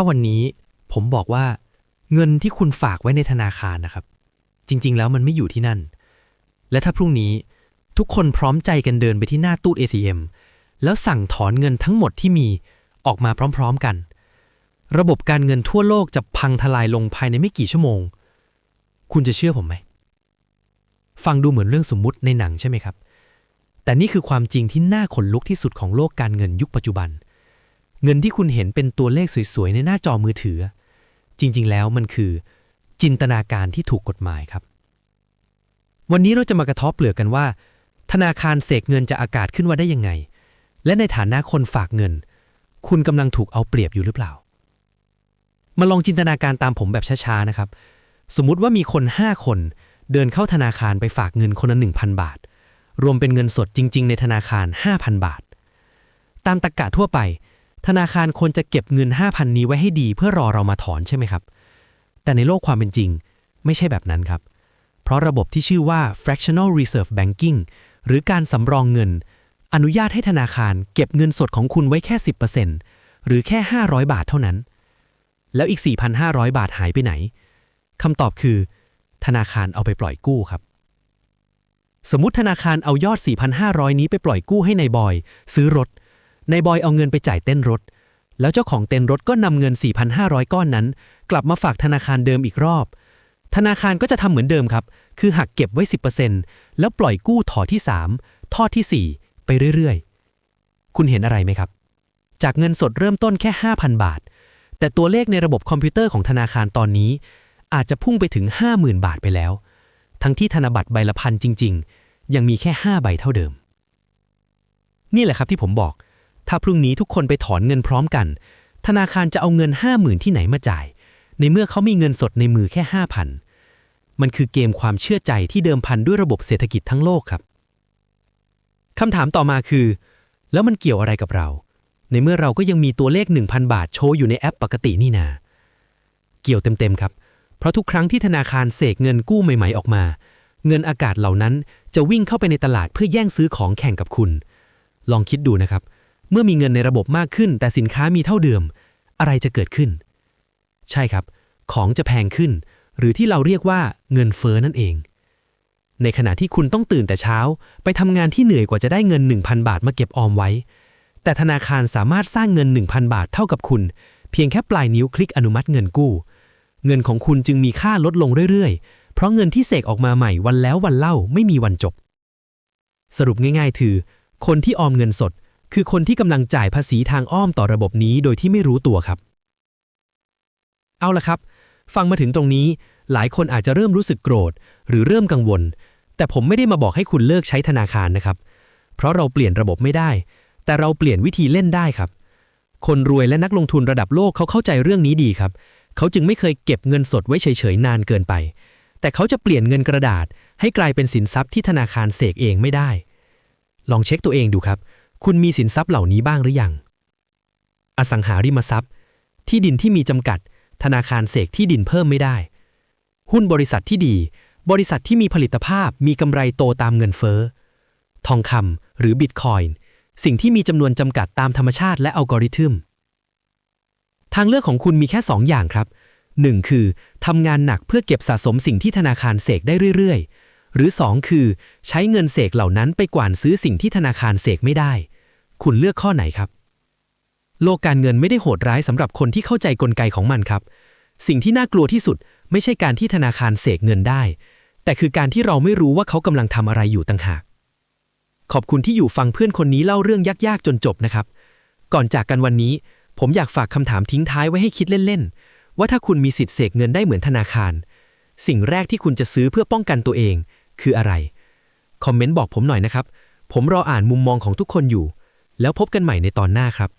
ถ้าวันนี้ผมบอกว่าเงินที่คุณฝากไว้ในธนาคารนะครับ จริง ๆ แล้วมันไม่อยู่ที่นั่น และถ้าพรุ่งนี้ทุกคนพร้อมใจกันเดินไปที่หน้าตู้ ATM แล้วสั่งถอนเงินทั้งหมดที่มีออกมาพร้อม ๆกัน ระบบการเงินทั่วโลกจะพังทลายลงภายในไม่กี่ชั่วโมง คุณจะเชื่อผมไหม ฟังดูเหมือนเรื่องสมมุติในหนังใช่ไหมครับ แต่นี่คือความจริงที่น่าขนลุกที่สุดของโลกการเงินยุคปัจจุบันเเงินที่คุณเห็นเป็นตัวเลขสวยๆ ในหน้าจอมือถือ จริงๆ แล้วมันคือ จินตนาการที่ถูกกฎหมายครับ วันนี้เราจะมากระทบเปลือกกันว่า ธนาคารเสกเงินจะอากาศขึ้นว่าได้ยังไง และในฐานะคนฝากเงิน คุณกำลังถูกเอาเปรียบอยู่หรือเปล่า มาลองจินตนาการตามผมแบบช้าๆนะครับ สมมุติว่ามีคน 5 คน เดินเข้าธนาคารไปฝากเงินคนละ1,000 บาท รวมเป็นเงินสดจริง ๆ ในธนาคาร 5,000 บาท ตามตรกกะทั่วไป ธนาคารควรจะเก็บเงิน 5,000 นี้ไว้ให้ดีเพื่อรอเรามาถอนใช่ไหมครับ แต่ในโลกความเป็นจริง ไม่ใช่แบบนั้นครับ เพราะระบบที่ชื่อว่า fractional reserve banking หรือการสำรองเงิน อนุญาตให้ธนาคารเก็บเงินสดของคุณไว้แค่ 10%หรือแค่ 500 บาทเท่านั้น แล้วอีก 4,500 บาทหายไปไหนคำตอบคือ ธนาคารเอาไปปล่อยกู้ครับ สมมติธนาคารเอายอด 4,500 นี้ไปปล่อยกู้ให้ในายบอย ซื้อรถ นายบอยเอาเงินไปจ่ายเต้นรถ แล้วเจ้าของเต้นรถก็นำเงิน 4,500 ก้อนนั้น กลับมาฝากธนาคารเดิมอีกรอบ ธนาคารก็จะทำเหมือนเดิมครับ คือหักเก็บไว้ 10%แล้วปล่อยกู้ถอที่ 3 ทอดที่ 4 ไปเรื่อยๆ คุณเห็นอะไรไหมครับ จากเงินสดเริ่มต้นแค่ 5,000 บาท แต่ตัวเลขในระบบคอมพิวเตอร์ของธนาคารตอนนี้ อาจจะพุ่งไปถึง 50,000 บาทไปแล้ว ทั้งที่ธนบัตรใบละพันจริง ๆ ยังมีแค่ 5 ใบเท่าเดิม นี่แหละครับที่ผมบอก ถ้าพรุ่งนี้ทุกคนไปถอนเงินพร้อมกัน ธนาคารจะเอาเงิน50,000ที่ไหนมาจ่าย ในเมื่อเขามีเงินสดในมือแค่5,000มันคือเกมความเชื่อใจที่เดิมพันด้วยระบบเศรษฐกิจทั้งโลกครับคำถามต่อมาคือ แล้วมันเกี่ยวอะไรกับเรา ในเมื่อเราก็ยังมีตัวเลข 1,000 บาทโชว์อยู่ในแอปปกตินี่นา เกี่ยวเต็มๆครับ เพราะทุกครั้งที่ธนาคารเสกเงินกู้ใหม่ๆออกมา เงินอากาศเหล่านั้นจะวิ่งเข้าไปในตลาดเพื่อแย่งซื้อของแข่งกับคุณ ลองคิดดูนะครับ เมื่อมีเงินในระบบมากขึ้น แต่สินค้ามีเท่าเดิม อะไรจะเกิดขึ้น ใช่ครับ ของจะแพงขึ้น หรือที่เราเรียกว่าเงินเฟ้อนั่นเอง ในขณะที่คุณต้องตื่นแต่เช้า ไปทำงานที่เหนื่อยกว่าจะได้เงิน 1,000 บาทมาเก็บออมไว้ แต่ธนาคารสามารถสร้างเงิน 1,000 บาทเท่ากับคุณ เพียงแค่ปลายนิ้วคลิกอนุมัติเงินกู้ เงินของคุณจึงมีค่าลดลงเรื่อยๆ เพราะเงินที่เสกออกมาใหม่วันแล้ววันเล่าไม่มีวันจบ สรุปง่าย ๆ คือ คนที่ออมเงินสด คือคนที่กำลังจ่ายภาษีทางอ้อมต่อระบบนี้โดยที่ไม่รู้ตัวครับ เอาละครับ ฟังมาถึงตรงนี้ หลายคนอาจจะเริ่มรู้สึกโกรธ หรือเริ่มกังวล แต่ผมไม่ได้มาบอกให้คุณเลิกใช้ธนาคารนะครับ เพราะเราเปลี่ยนระบบไม่ได้ แต่เราเปลี่ยนวิธีเล่นได้ครับ คนรวยและนักลงทุนระดับโลกเขาเข้าใจเรื่องนี้ดีครับ เขาจึงไม่เคยเก็บเงินสดไว้เฉยๆนานเกินไป แต่เขาจะเปลี่ยนเงินกระดาษ ให้กลายเป็นสินทรัพย์ที่ธนาคารเสกเองไม่ได้ ลองเช็คตัวเองดูครับ คุณมีสินทรัพย์เหล่านี้บ้างหรือยัง อสังหาริมทรัพย์ ที่ดินที่มีจำกัด ธนาคารเสกที่ดินเพิ่มไม่ได้ หุ้นบริษัทที่ดี บริษัทที่มีผลิตภาพมีกำไรโตตามเงินเฟ้อ ทองคำหรือบิตคอยน์สิ่งที่มีจำนวนจำกัดตามธรรมชาติและอัลกอริทึม ทางเลือกของคุณมีแค่ 2 อย่างครับ 1. คือทำงานหนักเพื่อเก็บสะสมสิ่งที่ธนาคารเสกได้เรื่อยๆ หรือ 2 คือ ใช้เงินเสกเหล่านั้นไปกวานซื้อสิ่งที่ธนาคารเสกไม่ได้ คุณเลือกข้อไหนครับ โลกการเงินไม่ได้โหดร้ายสำหรับคนที่เข้าใจกลไกของมันครับ สิ่งที่น่ากลัวที่สุดไม่ใช่การที่ธนาคารเสกเงินได้ แต่คือการที่เราไม่รู้ว่าเขากำลังทำอะไรอยู่ต่างหาก ขอบคุณที่อยู่ฟังเพื่อนคนนี้เล่าเรื่องยากๆจนจบนะครับ ก่อนจากกันวันนี้ ผมอยากฝากคำถามทิ้งท้ายไว้ให้คิดเล่นๆว่าถ้าคุณมีสิทธิ์เสกเงินได้เหมือนธนาคาร สิ่งแรกที่คุณจะซื้อเพื่อป้องกันตัวเอง คืออะไร คอมเมนต์บอกผมหน่อยนะครับ ผมรออ่านมุมมองของทุกคนอยู่ แล้วพบกันใหม่ในตอนหน้าครับ